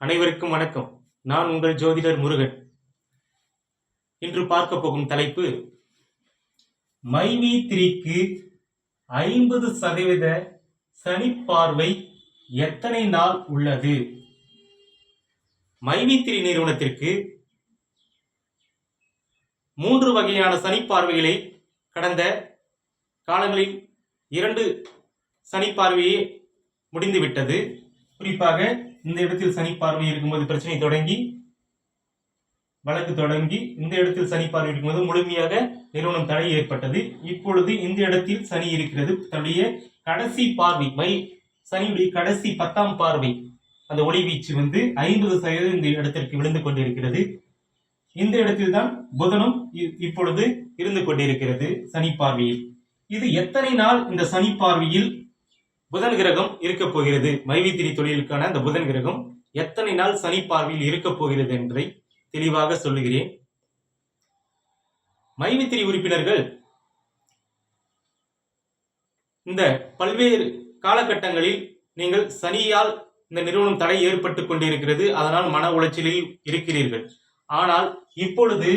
அனைவருக்கும் வணக்கம். நான் உங்கள் ஜோதிடர் முருகன். இன்று பார்க்க போகும் தலைப்பு மைவி திரிக்கு ஐம்பது சதவீத சனி பார்வை எத்தனை நாள் உள்ளது? மைவி நிறுவனத்திற்கு மூன்று வகையான சனி பார்வைகளை கடந்த காலங்களில் இரண்டு சனி பார்வையே முடிந்துவிட்டது. குறிப்பாக இந்த இடத்தில் சனி பார்வை இருக்கும்போது பிரச்சனை தொடங்கி வழக்கு தொடங்கி இந்த இடத்தில் சனி பார்வை இருக்கும்போது முழுமையாக நிறுவனம் தடை ஏற்பட்டது. இப்பொழுது இந்த இடத்தில் சனி இருக்கிறது. தன்னுடைய கடைசி பார்வை மை சனியுடைய கடைசி பத்தாம் பார்வை அந்த ஒளி வீச்சு வந்து ஐம்பது சதவீதம் இந்த இடத்திற்கு விழுந்து கொண்டிருக்கிறது. இந்த இடத்தில் தான் புதனும் இ- இப்பொழுது இருந்து கொண்டிருக்கிறது சனி பார்வையில். இது எத்தனை நாள் இந்த சனி பார்வையில் புதன் கிரகம் இருக்க போகிறது. மைவித்திரி தொழிலுக்கான அந்த புதன் கிரகம் எத்தனை நாள் சனி பார்வையில் இருக்க போகிறது என்பதை தெளிவாக சொல்லுகிறேன். மைவித்திரி உறுப்பினர்கள் இந்த பல்வேறு காலகட்டங்களில் நீங்கள் சனியால் இந்த நிறுவனம் தடை ஏற்பட்டு கொண்டிருக்கிறது. அதனால் மன உளைச்சலில் இருக்கிறீர்கள். ஆனால் இப்பொழுது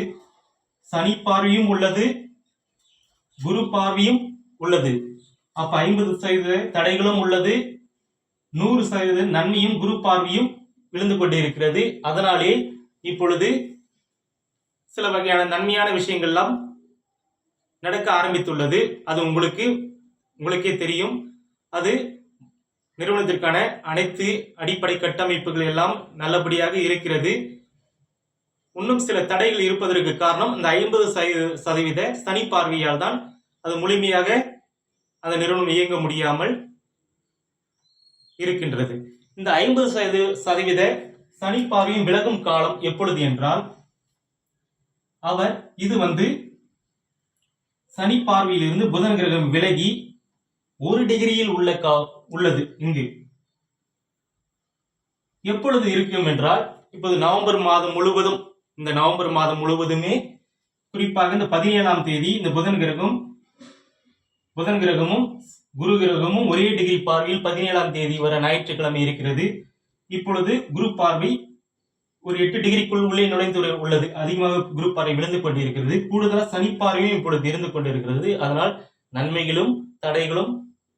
சனி பார்வையும் உள்ளது குரு பார்வையும் உள்ளது. அப்ப ஐம்பது சதவீத தடைகளும் உள்ளது. நூறு சதவீத நன்மையும் குரு பார்வையும் விழுந்து கொண்டிருக்கிறது. அதனாலே இப்பொழுது சில வகையான நன்மையான விஷயங்கள்லாம் நடக்க ஆரம்பித்துள்ளது. அது உங்களுக்கு உங்களுக்கே தெரியும். அது நிறுவனத்திற்கான அனைத்து அடிப்படை கட்டமைப்புகள் எல்லாம் நல்லபடியாக இருக்கிறது. இன்னும் சில தடைகள் இருப்பதற்கு காரணம் இந்த ஐம்பது சதவீத சனி பார்வையால் தான் அது முழுமையாக அந்த நிறுவனம் இயங்க முடியாமல் இருக்கின்றது. இந்த ஐம்பது சதவீத சதவீத சனி பார்வையும் விலகும் காலம் எப்பொழுது என்றால் அவர் இது வந்து சனி பார்வையிலிருந்து புதன் கிரகம் விலகி ஒரு டிகிரியில் உள்ள கா உள்ளது இங்கு. எப்பொழுது இருக்கும் என்றால் இப்போது நவம்பர் மாதம் முழுவதும் இந்த நவம்பர் மாதம் முழுவதுமே குறிப்பாக இந்த பதினேழாம் தேதி இந்த புதன் கிரகம் புதன் கிரகமும் குரு கிரகமும் ஒரே டிகிரி பார்வையில் பதினேழாம் தேதி வர ஞாயிற்றுக்கிழமை இருக்கிறது. இப்பொழுது குரு பார்வை ஒரு எட்டு டிகிரிக்குள் உள்ளே நுழைந்து உள்ளது. அதிகமாக குரு பார்வை விழுந்து கொண்டிருக்கிறது. கூடுதலாக சனி பார்வையும் இப்பொழுது இருந்து கொண்டிருக்கிறது. அதனால் நன்மைகளும் தடைகளும்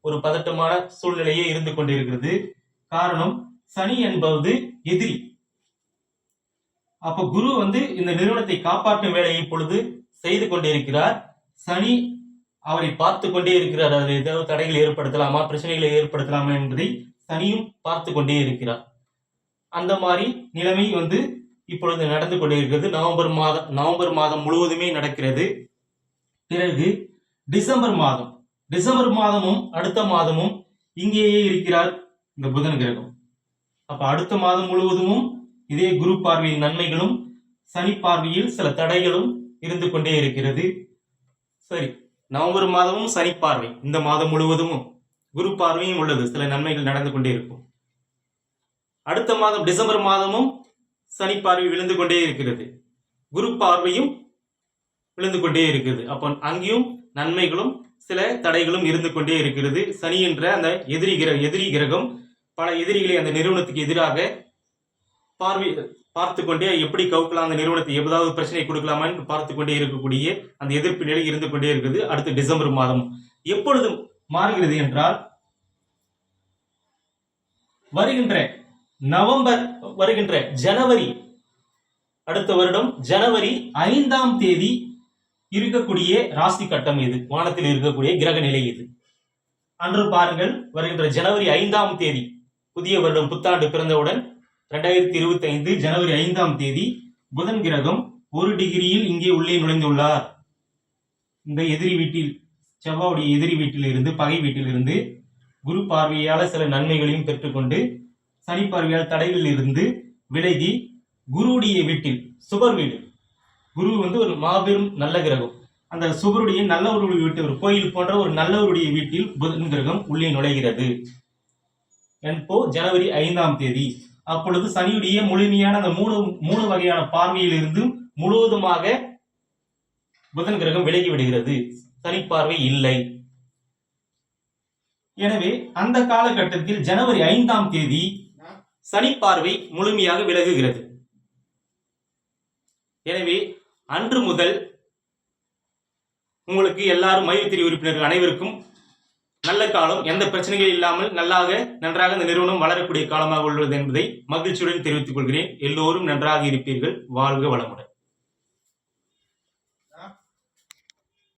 ஒரு பதட்டமான சூழ்நிலையே இருந்து கொண்டிருக்கிறது. காரணம் சனி என்பது எதிரி. அப்ப குரு வந்து இந்த நிறுவனத்தை காப்பாற்றும் வேலையை இப்பொழுது செய்து கொண்டிருக்கிறார். சனி அவரை பார்த்து கொண்டே இருக்கிறார். அதில் ஏதாவது தடைகள் ஏற்படுத்தலாமா? பிரச்சனைகளை ஏற்படுத்தலாமா என்பதை சனியும் பார்த்து கொண்டே இருக்கிறார். அந்த மாதிரி நிலைமை வந்து இப்பொழுது நடந்து கொண்டே இருக்கிறது. நவம்பர் மாதம் நவம்பர் மாதம் முழுவதுமே நடக்கிறது. பிறகு டிசம்பர் மாதம் டிசம்பர் மாதமும் அடுத்த மாதமும் இங்கேயே இருக்கிறார் இந்த புதன் கிரகம். அப்ப அடுத்த மாதம் முழுவதும் இதே குரு பார்வையின் நன்மைகளும் சனி பார்வையில் சில தடைகளும் இருந்து கொண்டே இருக்கிறது. சரி நவம்பர் மாதமும் சனி பார்வை. இந்த மாதம் முழுவதும் குரு பார்வையும் உள்ளது. சில நன்மைகள் நடந்து கொண்டே இருக்கும். அடுத்த மாதம் டிசம்பர் மாதமும் சனி பார்வை விழுந்து கொண்டே இருக்கிறது. குரு பார்வையும் விழுந்து கொண்டே இருக்கிறது அப்போ அங்கேயும் நன்மைகளும் சில தடைகளும் இருந்து கொண்டே இருக்கிறது. சனி என்ற அந்த எதிரி கிர எதிரி கிரகம் பல எதிரிகளை அந்த நிறுவனத்துக்கு எதிராக பார்வை பார்த்து கொண்டே எப்படி கவுக்கலாம் அந்த நிறுவனத்தை ஏதாவது பிரச்சனை கொடுக்கலாமான்னு பார்த்து கொண்டே இருக்கக்கூடிய அந்த எதிர்ப்பு நிலை இருந்து கொண்டே இருக்குது அடுத்து டிசம்பர் மாதம். எப்பொழுது மாறுகிறது என்றால் வருகின்ற நவம்பர் வருகின்ற ஜனவரி அடுத்த வருடம் ஜனவரி ஐந்தாம் தேதி இருக்கக்கூடிய ராசி கட்டம் இது வானத்தில் இருக்கக்கூடிய கிரக நிலை இது அன்று பாருங்கள் வருகின்ற ஜனவரி ஐந்தாம் தேதி புதிய வருடம் புத்தாண்டு பிறந்தவுடன் ரெண்டாயிரத்தி இருபத்தி ஐந்து ஜனவரி ஐந்தாம் தேதி புதன் கிரகம் ஒரு டிகிரியில் இங்கே உள்ளே நுழைந்துள்ளார். இந்த எதிரி வீட்டில் செவ்வாவுடைய எதிரி வீட்டில் இருந்து பகை வீட்டிலிருந்து குரு பார்வையால் சில நன்மைகளையும் பெற்றுக்கொண்டு சனி பார்வையால் தடைகளில் இருந்து விலகி குருவுடைய வீட்டில் சுபர் வீடு. குரு வந்து ஒரு மாபெரும் நல்ல கிரகம். அந்த சுபருடைய நல்லவருடைய வீட்டு ஒரு கோயில் போன்ற ஒரு நல்லவருடைய வீட்டில் புதன் கிரகம் உள்ளே நுழைகிறது. என்போ ஜனவரி ஐந்தாம் தேதி. அப்பொழுது சனியுடைய முழுமையான அந்த மூணு மூணு வகையான பார்வையிலிருந்து முழுவதுமாக புதன் கிரகம் விலகி விடுகிறது. சனி பார்வை இல்லை. எனவே அந்த காலகட்டத்தில் ஜனவரி ஐந்தாம் தேதி சனி பார்வை முழுமையாக விலகுகிறது. எனவே அன்று முதல் உங்களுக்கு எல்லாரும் மயில்திரி உறுப்பினர்கள் அனைவருக்கும் நல்ல காலம் எந்த பிரச்சனைகள் இல்லாமல் நல்லாக நன்றாக இந்த நிறுவனம் வளரக்கூடிய காலமாக உள்ளது என்பதை மகிழ்ச்சியுடன் தெரிவித்துக் கொள்கிறேன். எல்லோரும் நன்றாக இருப்பீர்கள். வாழ்க வளமுடன்.